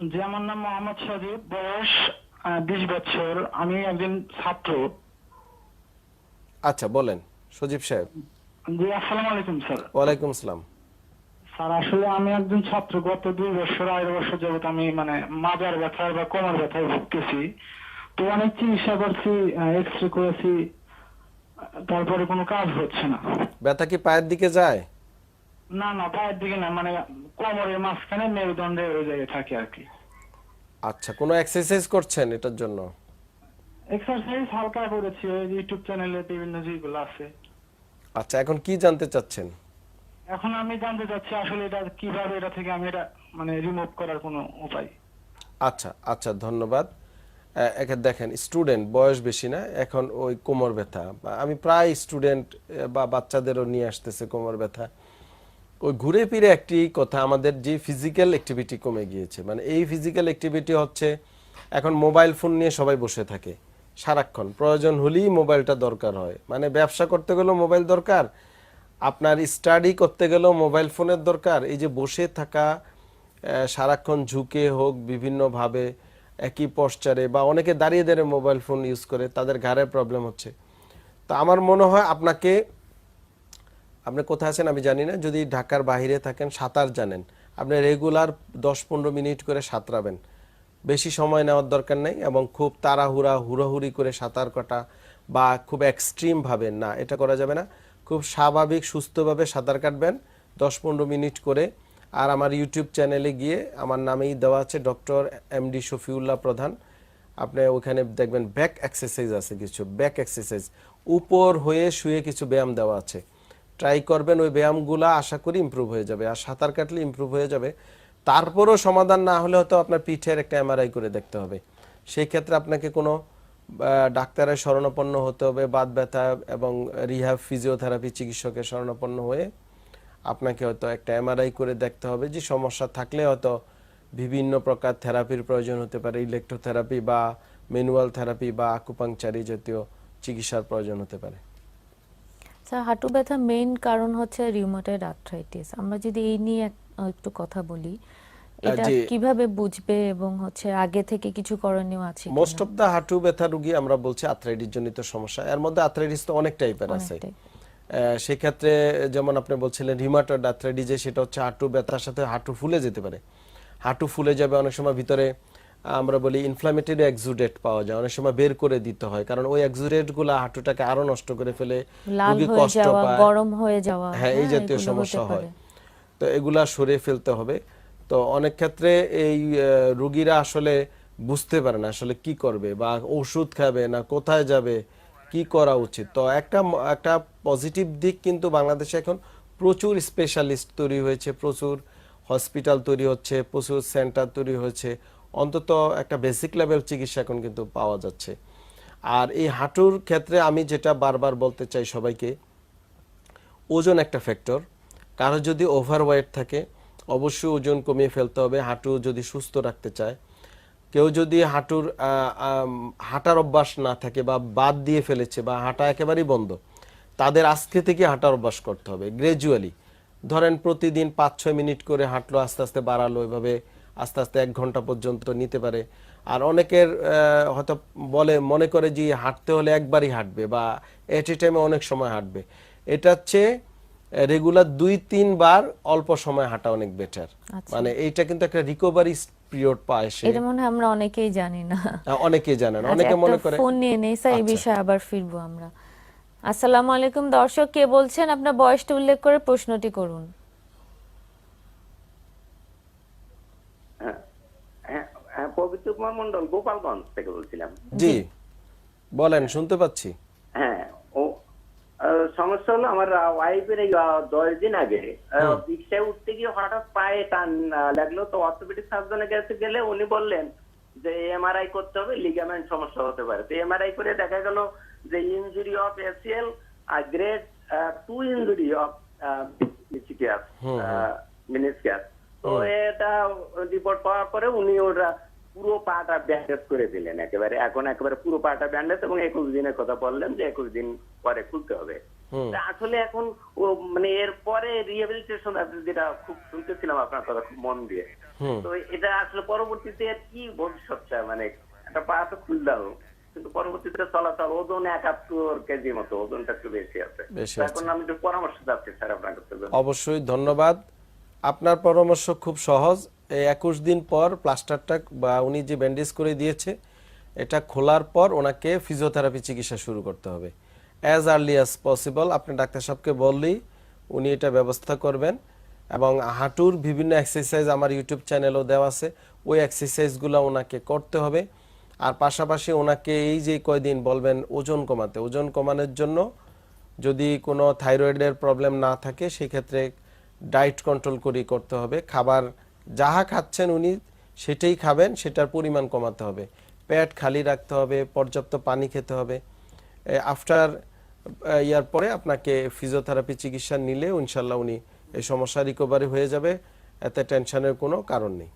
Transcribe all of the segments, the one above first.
আমার নাম মোহাম্মদ সজীব বয়স বিশ বছর। আমি একজন ছাত্র। আচ্ছা বলেন সজীব সাহেব। জি আসসালামু আলাইকুম স্যার। ওয়ালাইকুম আসসালাম। স্যার আসলে আমি একজন ছাত্র। গত দুই বছর আড়াই বছর যাবত আমি মানে মাজার ব্যথায় বা কোমর ব্যথায় ভুগতেছি। তো অনেক চিকিৎসা করছি এক্স রে করেছি তারপরে কোনো কাজ হচ্ছে না। ব্যথা কি পায়ের দিকে যায়? না না পায়ের দিকে না মানে কোমরের মাঝখানে মেরুদণ্ডের ওই জায়গায় থাকে আর কি। আচ্ছা কোনো এক্সারসাইজ করছেন এটার জন্য? এক্সারসাইজ হালকা করেছি ওই ইউটিউব চ্যানেলে বিভিন্ন যেগুলো আছে। আচ্ছা এখন কি জানতে চাচ্ছেন? এখন আমি জানতে চাচ্ছি আসলে এটা কীভাবে এটা থেকে আমি এটা মানে রিমুভ করার কোনো উপায়। আচ্ছা আচ্ছা ধন্যবাদ। একে দেখেন স্টুডেন্ট বয়স বেশি না এখন ওই কোমর ব্যথা। আমি প্রায় স্টুডেন্ট বা বাচ্চাদেরও নিয়ে আসতেছে কোমর ব্যথা। ওই ঘুরে ফিরে একটি কথা, আমাদের যে ফিজিক্যাল অ্যাক্টিভিটি কমে গিয়েছে। মানে এই ফিজিক্যাল অ্যাক্টিভিটি হচ্ছে, এখন মোবাইল ফোন নিয়ে সবাই বসে থাকে, সারাক্ষণ। প্রয়োজন হলেই মোবাইলটা দরকার হয়। মানে ব্যবসা করতে গেলেও মোবাইল দরকার, আপনার স্টাডি করতে গেলেও মোবাইল ফোনের দরকার। এই যে বসে থাকা সারাক্ষণ ঝুঁকে হোক বিভিন্নভাবে, একই পশ্চারে বা অনেকে দাঁড়িয়ে দাঁড়িয়ে মোবাইল ফোন ইউজ করে, তাদের ঘাড়ে প্রবলেম হচ্ছে। তো আমার মনে হয় আপনাকে আপনি কোথায় আছেন আমি জানি না। যদি ঢাকার বাইরে থাকেন, সাঁতার জানেন। আপনি রেগুলার দশ পনেরো মিনিট করে সাঁতরাবেন। বেশি সময় নেওয়ার দরকার নেই এবং খুব তাড়াহুড়া, হুড়োহুড়ি করে সাঁতার কাটা বা খুব এক্সট্রিম ভাবে, না, এটা করা যাবে না। খুব স্বাভাবিক, সুস্থভাবে সাঁতার কাটবেন। দশ পনেরো মিনিট করে। আর আমার ইউটিউব চ্যানেলে গিয়ে আমার নামেই দেওয়া আছে ডক্টর এমডি শফিউল্লাহ প্রধান। আপনি ওখানে দেখবেন ব্যাক এক্সারসাইজ আছে কিছু ব্যাক এক্সারসাইজ উপর হয়ে শুয়ে কিছু ব্যায়াম দেওয়া আছে। ট্রাই করবেন ওই ব্যায়ামগুলো, আশা করি ইমপ্রুভ হয়ে যাবে। আর সাঁতার কাটলে ইমপ্রুভ হয়ে যাবে। তারপরও সমাধান না হলে হয়তো আপনার পিঠের একটা এমআরআই করে দেখতে হবে। সেই ক্ষেত্রে আপনাকে কোনো ডাক্তারের শরণাপন্ন হতে হবে বাদ ব্যথা এবং রিহাব ফিজিওথেরাপি চিকিৎসকের শরণাপন্ন হয়ে আপনাকে হয়তো একটা এমআরআই করে দেখতে হবে। যে সমস্যা থাকলে হয়তো বিভিন্ন প্রকার থেরাপির প্রয়োজন হতে পারে। ইলেকট্রোথেরাপি বা ম্যানুয়াল থেরাপি বা আকুপাংচারি জাতীয় চিকিৎসার প্রয়োজন হতে পারে। স্যার হাঁটু ব্যথা মেইন কারণ হচ্ছে রিউমাটয়েড আর্থ্রাইটিস আমরা যদি এই নিয়ে একটু কথা বলি এটা কীভাবে বুঝবে এবং হচ্ছে আগে থেকে কিছু করণীয় আছে মোস্ট অফ দা হাঁটু ব্যথা রোগী আমরা বলছি আর্থ্রাইটিস জনিত সমস্যা। এর মধ্যে আর্থ্রাইটিস তো অনেক টাইপের আছে। সেক্ষেত্রে যেমন আপনি বলছিলেন রিমাটয়েড আর্থ্রাইটিস সেটা হচ্ছে হাঁটু ব্যথার সাথে হাঁটু ফুলে যেতে পারে। হাঁটু ফুলে যাবে অনেক সময় ভিতরে আমরা বলি ইনফ্লামেটরি এক্সুডেট পাওয়া যায়। অনেক সময় বের করে দিতে হয় কারণ ওই এক্সুডেটগুলা হাঁটুটাকে আরও নষ্ট করে ফেলে রোগী কষ্ট পায়। গরম হয়ে যাওয়া হ্যাঁ এই জাতীয় সমস্যা হয়। তো এগুলা সরিয়ে ফেলতে হবে। তো অনেক ক্ষেত্রে এই রোগীরা আসলে বুঝতে পারে না আসলে কি করবে বা ওষুধ খাবে না কোথায় যাবে কি করা উচিত। তো একটা একটা পজিটিভ দিক কিন্তু বাংলাদেশে এখন প্রচুর স্পেশালিস্ট তৈরি হয়েছে প্রচুর হসপিটাল তৈরি হচ্ছে প্রচুর সেন্টার তৈরি হয়েছে। অন্তত একটা বেসিক লেভেল চিকিৎসা এখন কিন্তু পাওয়া যাচ্ছে। আর এই হাঁটুর ক্ষেত্রে আমি যেটা বারবার বলতে চাই সবাইকে, ওজন একটা ফ্যাক্টর কারও যদি ওভারওয়েট থাকে, অবশ্যই ওজন কমিয়ে ফেলতে হবে, হাঁটু যদি সুস্থ রাখতে চায়। কেউ যদি হাঁটুর হাঁটার অভ্যাস না থাকে বা বাদ দিয়ে ফেলেছে বা হাঁটা একেবারেই বন্ধ, তাদের আজকে থেকে হাঁটার অভ্যাস করতে হবে। গ্রাজুয়ালি ধরেন প্রতিদিন পাঁচ ছয় মিনিট করে হাঁটলো, আস্তে আস্তে বাড়ালো, এভাবে আস্তে আস্তে এক ঘণ্টা পর্যন্ত নিতে পারে। আর অনেকের হয়তো বলে মনে করে যে হাঁটতে হলে একবারই হাঁটবে বা এট এ টাইমে অনেক সময় হাঁটবে। এটা হচ্ছে রেগুলার দুই তিনবার অল্প সময় হাঁটা অনেক বেটার আচ্ছা। মানে এইটা কিন্তু একটা রিকভারি পিরিয়ড পায় সে। এটা মনে আমরা অনেকেই জানি না। অনেকেই জানেন। আচ্ছা, অনেকে মনে করে ফোন নিয়ে নেই স্যার এই আচ্ছা। বিষয়ে আবার ফিরবো আমরা। আসসালামু আলাইকুম দর্শক কে বলছেন? আপনার বয়সটা উল্লেখ করে প্রশ্নটি করুন হ্যাঁ হ্যাঁ পবিত্র কুমার মন্ডল গোপালগঞ্জ থেকে বলছিলাম। জি। বলেন শুনতে পাচ্ছি। হ্যাঁ ও সমস্যা হলো আমার ওয়াইফের এই দশ দিন আগে রিক্সায় উঠতে গিয়ে হঠাৎ পায়ে টান লাগল। তো অর্থোপেডিক সার্জনের কাছে গেলে উনি বললেন যে এমআরআই করতে হবে লিগামেন্ট সমস্যা হতে পারে। তো এমআরআই করে দেখা গেল যে injury of ACL R grade two injury of meniscus meniscus তো এটা রিপোর্ট পাওয়ার পরে উনি ওরা পুরো পাটা ব্যান্ডেজ করে দিলেন একেবারে। এখন একেবারে পুরো পাটা ব্যান্ডেজ এবং একুশ দিনের কথা বললেন যে একুশ দিন পরে খুলতে হবে। আসলে এখন মানে এর পরে রিহেবিলিটেশন যেটা খুব শুনতেছিলাম আপনার কথা খুব মন দিয়ে। তো এটা আসলে পরবর্তীতে কি ভবিষ্যৎটা মানে একটা পা তো খুললাম কিন্তু পরবর্তীতে চলাচল ওজন একাত্তর কেজি মতো ওজনটা একটু বেশি আছে। এখন আমি একটু পরামর্শ চাচ্ছি স্যার আপনার কাছে। অবশ্যই ধন্যবাদ। আপনার পরামর্শ খুব সহজ। একুশ দিন পর প্লাস্টারটা বা উনি যে ব্যান্ডেজ করে দিয়েছে, এটা খোলার পর ওনাকে ফিজিওথেরাপি চিকিৎসা শুরু করতে হবে। অ্যাজ আর্লি অ্যাজ পসিবল আপনি ডাক্তার সাহেবকে বললেই উনি এটা ব্যবস্থা করবেন। এবং হাঁটুর বিভিন্ন এক্সারসাইজ আমার ইউটিউব চ্যানেলও দেওয়া আছে, ওই এক্সারসাইজগুলো ওনাকে করতে হবে। আর পাশাপাশি ওনাকে এই যে কয়দিন বলবেন, ওজন কমাতে। ওজন কমানোর জন্য যদি কোনো থাইরয়েডের প্রবলেম না থাকে, সেক্ষেত্রে ডায়েট কন্ট্রোল করেই করতে হবে। খাবার যাহা খাচ্ছেন উনি সেটাই খাবেন সেটার পরিমাণ কমাতে হবে। পেট খালি রাখতে হবে পর্যাপ্ত পানি খেতে হবে। আফটার ইয়ার পরে আপনাকে ফিজিওথেরাপি চিকিৎসা নিলে ইনশাল্লাহ উনি এই সমস্যা রিকভারি হয়ে যাবে এতে টেনশনের কোনো কারণ নেই।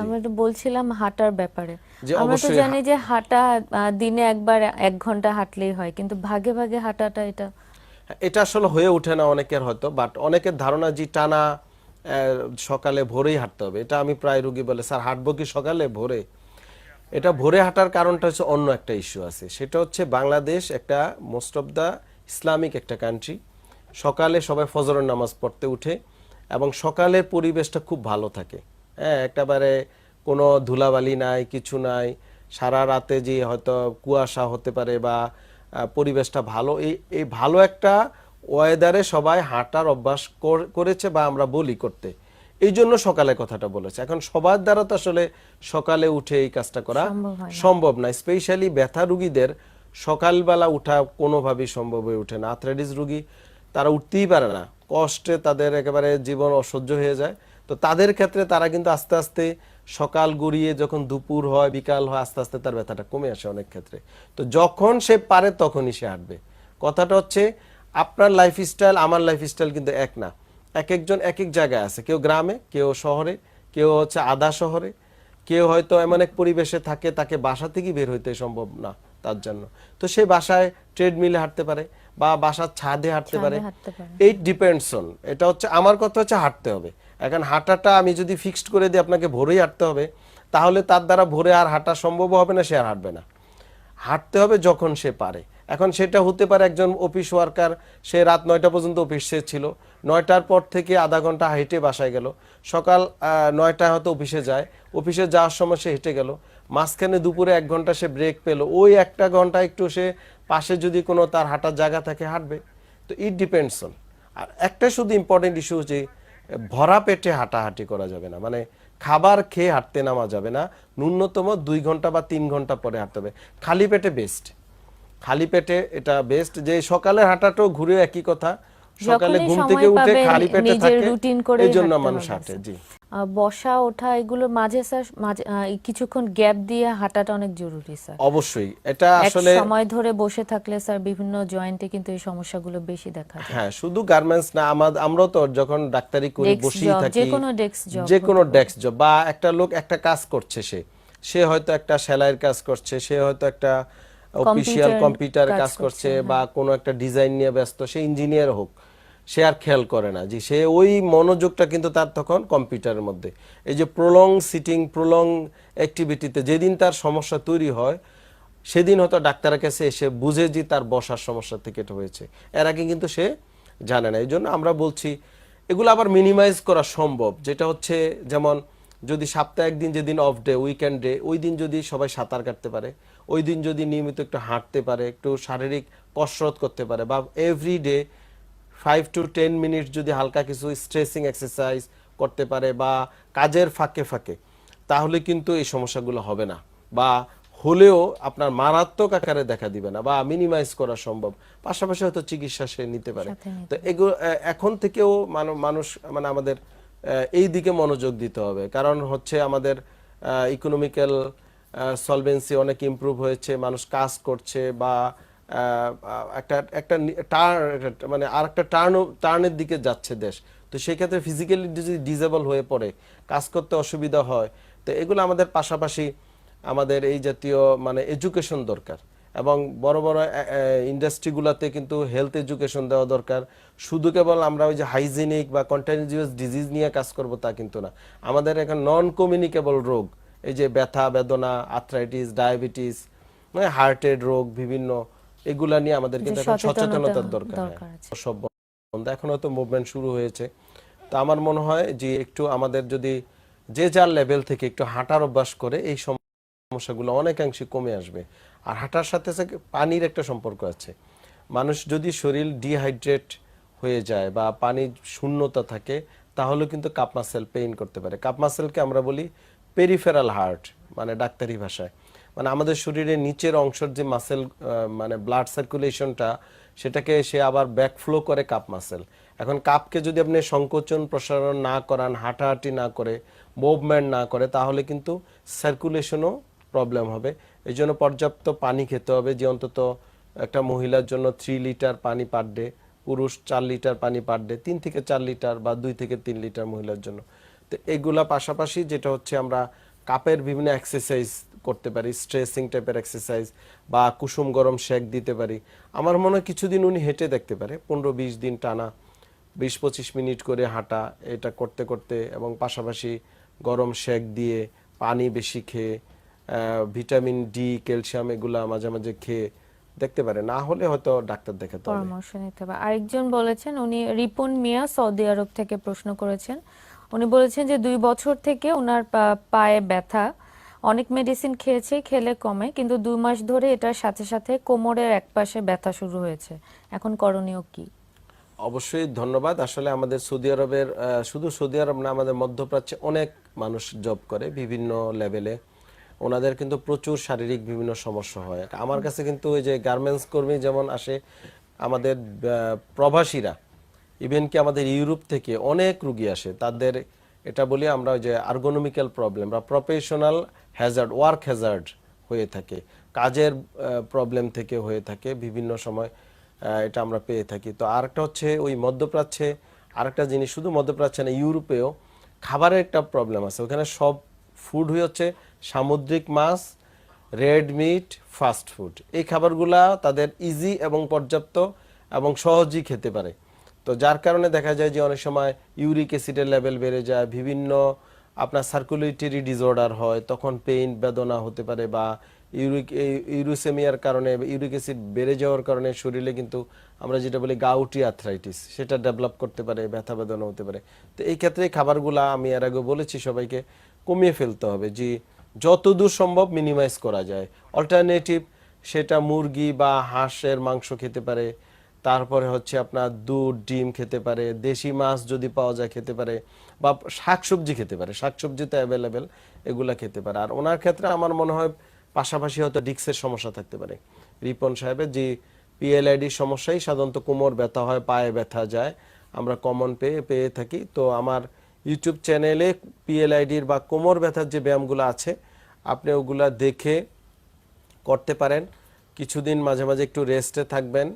আমরা একটু বলছিলাম হাঁটার ব্যাপারে। আমরা তো জানি যে হাঁটা দিনে একবার এক ঘণ্টা হাঁটলেই হয় কিন্তু ভাগে ভাগে হাঁটাটা এটা এটা আসলে হয়ে ওঠে না অনেকের হয়তো বাট অনেকের ধারণা যে টানা সকালে ভোরেই হাঁটতে হবে। এটা আমি প্রায় রুগী বলে, স্যার, হাঁটবো কি সকালে? ভোরে। এটা ভোরে হাঁটার কারণটা হচ্ছে অন্য একটা ইস্যু আছে। সেটা হচ্ছে বাংলাদেশ একটা মোস্ট অফ দ্য ইসলামিক একটা কান্ট্রি সকালে সবাই ফজরের নামাজ পড়তে উঠে এবং সকালের পরিবেশটা খুব ভালো থাকে। হ্যাঁ একেবারে কোনো ধুলাবালি নাই, কিছু নাই। সারা রাতে যে হয়তো কুয়াশা হতে পারে বা পরিবেশটা ভালো। এই এই ভালো একটা ওয়েদারে সবাই হাঁটার অভ্যাস কর- করেছে বা আমরা বলি করতে। এই জন্য সকালে কথাটা বলেছে। এখন সবার দ্বারা তো আসলে সকালে উঠে এই কাজটা করা সম্ভব না। সম্ভব না। স্পেশালি ব্যথা রুগীদের সকালবেলা উঠা কোনোভাবেই সম্ভব হয়ে ওঠে না। আর্থ্রাইটিস রুগী তারা উঠতেই পারে না। কষ্টে তাদের একেবারে জীবন অসহ্য হয়ে যায়। তো তাদের ক্ষেত্রে তারা কিন্তু আস্তে আস্তে সকাল গড়িয়ে যখন দুপুর হয় বিকাল হয় আস্তে আস্তে তার ব্যথাটা কমে আসে অনেক ক্ষেত্রে। তো যখন সে পারে তখনই সে হাঁটবে। কথাটা হচ্ছে আপনার লাইফস্টাইল আমার লাইফস্টাইল কিন্তু এক না। এক একজন এক এক জায়গায় আছে। কেউ গ্রামে কেউ শহরে কেউ হচ্ছে আধা শহরে। কেউ হয়তো এমন এক পরিবেশে থাকে তাকে বাসা থেকে বের হইতে সম্ভব না তার জন্য। তো সে বাসায় ট্রেডমিলে হাঁটতে পারে বা বাসার ছাদে হাঁটতে পারে। হাঁটতে পারে। এই ডিপেন্ডস অন এটা হচ্ছে আমার কথা হচ্ছে হাঁটতে হবে। এখন হাঁটাটা আমি যদি ফিক্সড করে দিই আপনাকে ভোরেই হাঁটতে হবে তাহলে তার দ্বারা ভোরে আর হাঁটা সম্ভব হবে না সে আর হাঁটবে না। হাঁটতে হবে যখন সে পারে। এখন সেটা হতে পারে একজন অফিস ওয়ার্কার, সে রাত নয়টা পর্যন্ত অফিসে ছিল। নয়টার পর থেকে আধা ঘণ্টা হেঁটে বাসায় গেল। সকাল নয়টায় হয়তো অফিসে যায়। অফিসে যাওয়ার সময় সে হেঁটে গেল। মাঝখানে দুপুরে এক ঘণ্টা সে ব্রেক পেল। ওই একটা ঘণ্টা একটু সে পাশে যদি কোনো তার হাঁটার জায়গা থাকে হাঁটবে। তো ইট ডিপেন্ডস অন আর একটা শুধু ইম্পর্টেন্ট ইস্যু যে, ভরা পেটে হাঁটাহাঁটি করা যাবে না। মানে খাবার খেয়ে হাঁটতে নামা যাবে না। ন্যূনতম দুই ঘণ্টা বা তিন ঘণ্টা পরে হাঁটতে হবে। খালি পেটে বেস্ট খালি পেটে এটা বেস্ট যে সকালের হাঁটাটাও ঘুরে একই কথা সকালে ঘুম থেকে উঠে খালি পেটে থাকে routine করেই এই জন্য মানুষ হাঁটে জি। বসা ওঠা এগুলো মাঝে স্যার কিছুক্ষণ গ্যাপ দিয়ে হাঁটাটা অনেক জরুরি স্যার অবশ্যই। এটা আসলে সময় ধরে বসে থাকলে স্যার বিভিন্ন জয়েন্টে কিন্তু এই সমস্যাগুলো বেশি দেখা যায়। হ্যাঁ শুধু গার্মেন্টস না আমাদের আমরাও তো যখন ডাক্তারি করি বসেই থাকি যেকোনো desk job যে কোনো ডেস্ক জব বা একটা লোক একটা কাজ করছে সে সে হয়তো একটা সেলাইয়ের কাজ করছে সে হয়তো একটা অফিসিয়াল কম্পিউটার কাজ করছে করছে, বা কোনো একটা ডিজাইন নিয়ে ব্যস্ত সে ইঞ্জিনিয়ার হোক সে আর খেয়াল করে না যে সে ওই মনোযোগটা কিন্তু তার তখন কম্পিউটারের মধ্যে। এই যে প্রলং সিটিং প্রলং অ্যাক্টিভিটিতে যেদিন তার সমস্যা তৈরি হয় সেদিন হয়তো ডাক্তারের কাছে এসে বুঝে যে তার বসার সমস্যা থেকে এটা হয়েছে। এর আগে কিন্তু সে জানে না এই জন্য আমরা বলছি এগুলো আবার মিনিমাইজ করা সম্ভব। যেটা হচ্ছে যেমন যদি সপ্তাহে একদিন যেদিন অফ ডে উইকেন্ড ডে ওই দিন যদি সবাই সাঁতার কাটতে পারে ওই দিন যদি নিয়মিত একটু হাঁটতে পারে একটু শারীরিক কসরত করতে পারে বা every day five to ten minute যদি হালকা কিছু স্ট্রেসিং এক্সারসাইজ করতে পারে বা কাজের ফাঁকে ফাঁকে তাহলে কিন্তু এই সমস্যাগুলো হবে না বা হলেও আপনার মারাত্মক আকারে দেখা দিবে না বা মিনিমাইজ করা সম্ভব। পাশাপাশি হয়তো চিকিৎসা সে নিতে পারে। তো এগুলো এখন থেকেও মানো- মানুষ মানে আমাদের এই দিকে মনোযোগ দিতে হবে। কারণ হচ্ছে আমাদের ইকোনমিক্যাল সলভেন্সি অনেক ইমপ্রুভ হয়েছে, মানুষ কাজ করছে বা একটা একটা টার্ন মানে আর একটা টার্ন টার্নের দিকে যাচ্ছে দেশ। তো সেই ক্ষেত্রে ফিজিক্যালি যদি ডিজেবল হয়ে পড়ে, কাজ করতে অসুবিধা হয়, তো এগুলো আমাদের পাশাপাশি আমাদের এই জাতীয় মানে এডুকেশন দরকার। এবং বড় বড় ইন্ডাস্ট্রিগুলোতে কিন্তু হেলথ এডুকেশন দেওয়া দরকার। শুধু কেবল আমরা ওই যে হাইজিনিক বা কন্টিনিউয়াস ডিজিজ নিয়ে কাজ করব তা কিন্তু না। আমাদের এখন নন কমিউনিকেবল রোগ এই যে ব্যথা বেদনা আর্থ্রাইটিস ডায়াবেটিস মানে হার্টের রোগ বিভিন্ন এগুলা নিয়ে আমাদের কিন্তু এখন সচেতনতার দরকার হ্যাঁ। সব বন্ধ। এখন হয়তো মুভমেন্ট শুরু হয়েছে। তো আমার মনে হয় যে একটু আমাদের যদি যে যার লেভেল থেকে একটু হাঁটার অভ্যাস করে এই সমস্যাগুলো অনেকাংশে কমে আসবে। আর হাঁটার সাথে সাথে পানির একটা সম্পর্ক আছে। মানুষ যদি শরীর ডিহাইড্রেট হয়ে যায় বা পানির শূন্যতা থাকে তাহলে কিন্তু কাপ মাসেল পেইন করতে পারে। কাপ মাসেলকে আমরা বলি পেরিফেরাল হার্ট মানে ডাক্তারি ভাষায়। মানে আমাদের শরীরের নিচের অংশের যে মাসেল মানে ব্লাড সার্কুলেশনটা সেটাকে সে আবার ব্যাকফ্লো করে কাপ মাসেল এখন কাপকে যদি আপনি সংকোচন প্রসারণ না করান, হাঁটাহাঁটি না করে মুভমেন্ট না করে, তাহলে কিন্তু সার্কুলেশনও প্রবলেম হবে। এই জন্য পর্যাপ্ত পানি খেতে হবে, যে অন্তত একটা মহিলার জন্য থ্রি লিটার পানি পার ডে পুরুষ চার লিটার পানি পার ডে তিন থেকে চার লিটার বা দুই থেকে তিন লিটার মহিলার জন্য। এগুলা পাশাপাশি যেটা হচ্ছে আমরা কাপের বিভিন্ন এক্সারসাইজ করতে পারি স্ট্রেসিং টাইপের এক্সারসাইজ বা কুসুম গরম শেক দিতে পারি। আমার মনে হয় কিছুদিন উনি হেঁটে দেখতে পারে, পনেরো বিশ দিন টানা, বিশ পঁচিশ মিনিট করে হাঁটা, এটা করতে করতে এবং পাশাপাশি গরম শেক দিয়ে পানি বেশি খেয়ে ভিটামিন ডি ক্যালসিয়াম এগুলা মাঝে মাঝে খেয়ে দেখতে পারে। না হলে হয়তো ডাক্তার দেখাতে পরামর্শ নিতে হবে। আরেকজন বলেছেন, উনি রিপন মিয়া সৌদি আরব থেকে প্রশ্ন করেছেন উনি বলেছেন যে দুই বছর থেকে ওনার পায়ে ব্যথা। অনেক মেডিসিন খেয়েছে, খেলে কমে, কিন্তু দুই মাস ধরে এটার সাথে সাথে কোমরের একপাশে ব্যথা শুরু হয়েছে। এখন করণীয় কি? অবশ্যই ধন্যবাদ। আসলে আমাদের সৌদি আরবের শুধু সৌদি আরব না, আমাদের মধ্যপ্রাচ্যে অনেক মানুষ জব করে বিভিন্ন লেভেলে ওনাদের কিন্তু প্রচুর শারীরিক বিভিন্ন সমস্যা হয়। আমার কাছে কিন্তু ওই যে গার্মেন্টস কর্মী যেমন আসে, আমাদের প্রবাসীরা ইভেন কি আমাদের ইউরোপ থেকে অনেক রুগী আসে, তাদের এটা বলি আমরা যে আর্গোনমিক্যাল প্রবলেম বা প্রফেশনাল হ্যাজার্ড ওয়ার্ক হ্যাজার্ড হয়ে থাকে, কাজের প্রবলেম থেকে হয়ে থাকে বিভিন্ন সময় এটা আমরা পেয়ে থাকি। তো আরেকটা হচ্ছে ওই মধ্যপ্রাচ্যে, আরেকটা জিনিস শুধু মধ্যপ্রাচ্যে না ইউরোপেও খাবারের একটা প্রবলেম আছে। ওখানে সব ফুড হয়ে হচ্ছে সামুদ্রিক মাছ রেড মিট ফাস্ট ফুড এই খাবারগুলা তাদের ইজি এবং পর্যাপ্ত এবং সহজেই খেতে পারে। তো যার কারণে দেখা যায় যে অনেক সময় ইউরিক অ্যাসিডের লেভেল বেড়ে যায়, বিভিন্ন আপনার সার্কুলেটরি ডিসঅর্ডার হয়, তখন পেইন বেদনা হতে পারে বা ইউরিক ইউরোসেমিয়ার কারণে ইউরিক অ্যাসিড বেড়ে যাওয়ার কারণে শরীরে কিন্তু আমরা যেটা বলি গাউটি আর্থ্রাইটিস সেটা ডেভেলপ করতে পারে, ব্যথা বেদনা হতে পারে। তো এই ক্ষেত্রে খাবারগুলা আমি এর আগে বলেছি সবাইকে, কমিয়ে ফেলতে হবে যে যতদূর সম্ভব মিনিমাইজ করা যায়। অল্টারনেটিভ সেটা মুরগি বা হাঁসের মাংস খেতে পারে তারপরে হচ্ছে আপনার দুধ, ডিম খেতে পারে, দেশি মাছ যদি পাওয়া যায় খেতে পারে, বা শাকসবজি খেতে পারে, শাকসবজি তো অ্যাভেলেবেল এগুলা খেতে পারে। আর ওনার ক্ষেত্রে আমার মনে হয় পাশাপাশি হয়তো ডিক্সের সমস্যা থাকতে পারে। রিপন সাহেবের যে পিএলআইডির সমস্যাই সাধারণত কোমর ব্যথা হয়, পায়ে ব্যথা যায়, আমরা কমন পেয়ে পেয়ে থাকি। তো আমার ইউটিউব চ্যানেলে পিএলআইডির বা কোমর ব্যথার যে ব্যায়ামগুলো আছে, আপনি ওগুলা দেখে করতে পারেন। কিছুদিন মাঝে মাঝে একটু রেস্টে থাকবেন।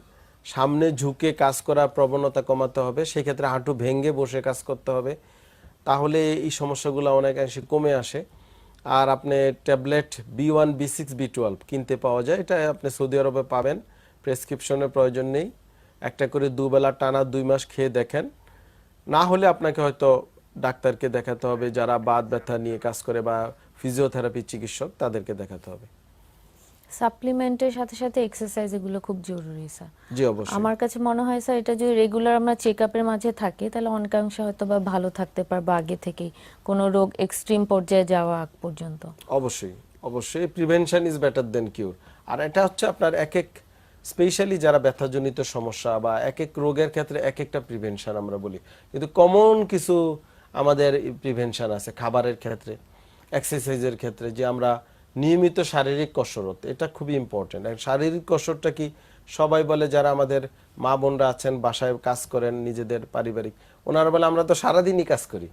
সামনে ঝুঁকে কাজ করার প্রবণতা কমাতে হবে, সেক্ষেত্রে হাঁটু ভেঙে বসে কাজ করতে হবে। তাহলে এই সমস্যাগুলো অনেকাংশে কমে আসে। আর আপনি tablet B one, B six, B twelve কিনতে পাওয়া যায়। এটা আপনি সৌদি আরবে পাবেন, প্রেসক্রিপশনের প্রয়োজন নেই। একটা করে দুবেলা টানা দুই মাস খেয়ে দেখেন। না হলে আপনাকে হয়তো ডাক্তারকে দেখাতে হবে, যারা বাত ব্যথা নিয়ে কাজ করে বা ফিজিওথেরাপি চিকিৎসক, তাদেরকে দেখাতে হবে। সাপ্লিমেন্টের সাথে সাথে এক্সারসাইজ এগুলো খুব জরুরি স্যার জি অবশ্যই। আমার কাছে মনে হয় স্যার এটা যদি রেগুলার আমরা চেক আপের মাঝে থাকি তাহলে অনেকাংশে হয়তো বা ভালো থাকতে পারব আগে থেকেই। কোনো রোগ এক্সট্রিম পর্যায়ে যাওয়া আগ পর্যন্ত। অবশ্যই অবশ্যই। Prevention is better than cure আর এটা হচ্ছে আপনার এক এক স্পেশালি যারা ব্যথাজনিত সমস্যা বা এক এক রোগের ক্ষেত্রে এক একটা প্রিভেনশন আমরা বলি। কিন্তু কমন কিছু আমাদের প্রিভেনশন আছে খাবারের ক্ষেত্রে এক্সারসাইজের ক্ষেত্রে যে আমরা নিয়মিত শারীরিক কসরত, এটা খুবই ইম্পর্টেন্ট শারীরিক কসরতটা কি সবাই বলে যারা আমাদের মা বোনরা আছেন, বাসায় কাজ করেন, নিজেদের পারিবারিক, ওনারা বলে আমরা তো সারাদিনই কাজ করি।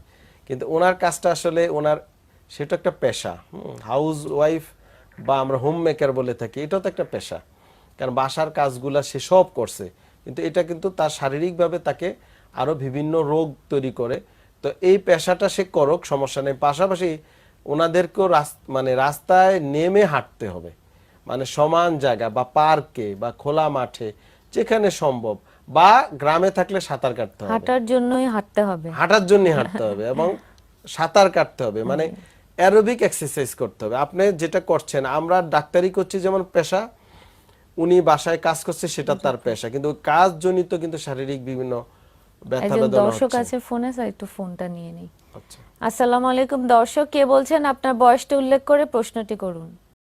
কিন্তু ওনার কাজটা আসলে ওনার, সেটা একটা পেশা। হাউস ওয়াইফ বা আমরা হোম মেকার বলে থাকি এটাও তো একটা পেশা। কারণ বাসার কাজগুলা সে সব করছে, কিন্তু এটা কিন্তু তার শারীরিকভাবে তাকে আরও বিভিন্ন রোগ তৈরি করে। তো এই পেশাটা সে করুক, সমস্যা নেই। পাশাপাশি ওনাদেরকেও মানে রাস্তায় নেমে হাঁটতে হবে। মানে সমান জায়গা বা পার্কে বা খোলা মাঠে যেখানে সম্ভব। বা গ্রামে থাকলে সাঁতার কাটতে হবে। হাঁটার জন্যই হাঁটতে হবে। হাঁটার জন্য হাঁটতে হবে এবং সাঁতার কাটতে হবে। মানে অ্যারোবিক এক্সারসাইজ করতে হবে। আপনি যেটা করছেন আমরা ডাক্তারি করছি যেমন পেশা উনি বাসায় কাজ করছে সেটা তার পেশা। কিন্তু কাজ জনিত কিন্তু শারীরিক বিভিন্ন ব্যথা বেদনা দর্শক আছে ফোনে স্যার একটু ফোনটা নিয়ে নিই। আচ্ছা। আসসালামু আলাইকুম দর্শক কে বলছেন? আপনার বয়সটা উল্লেখ করে প্রশ্নটি করুন।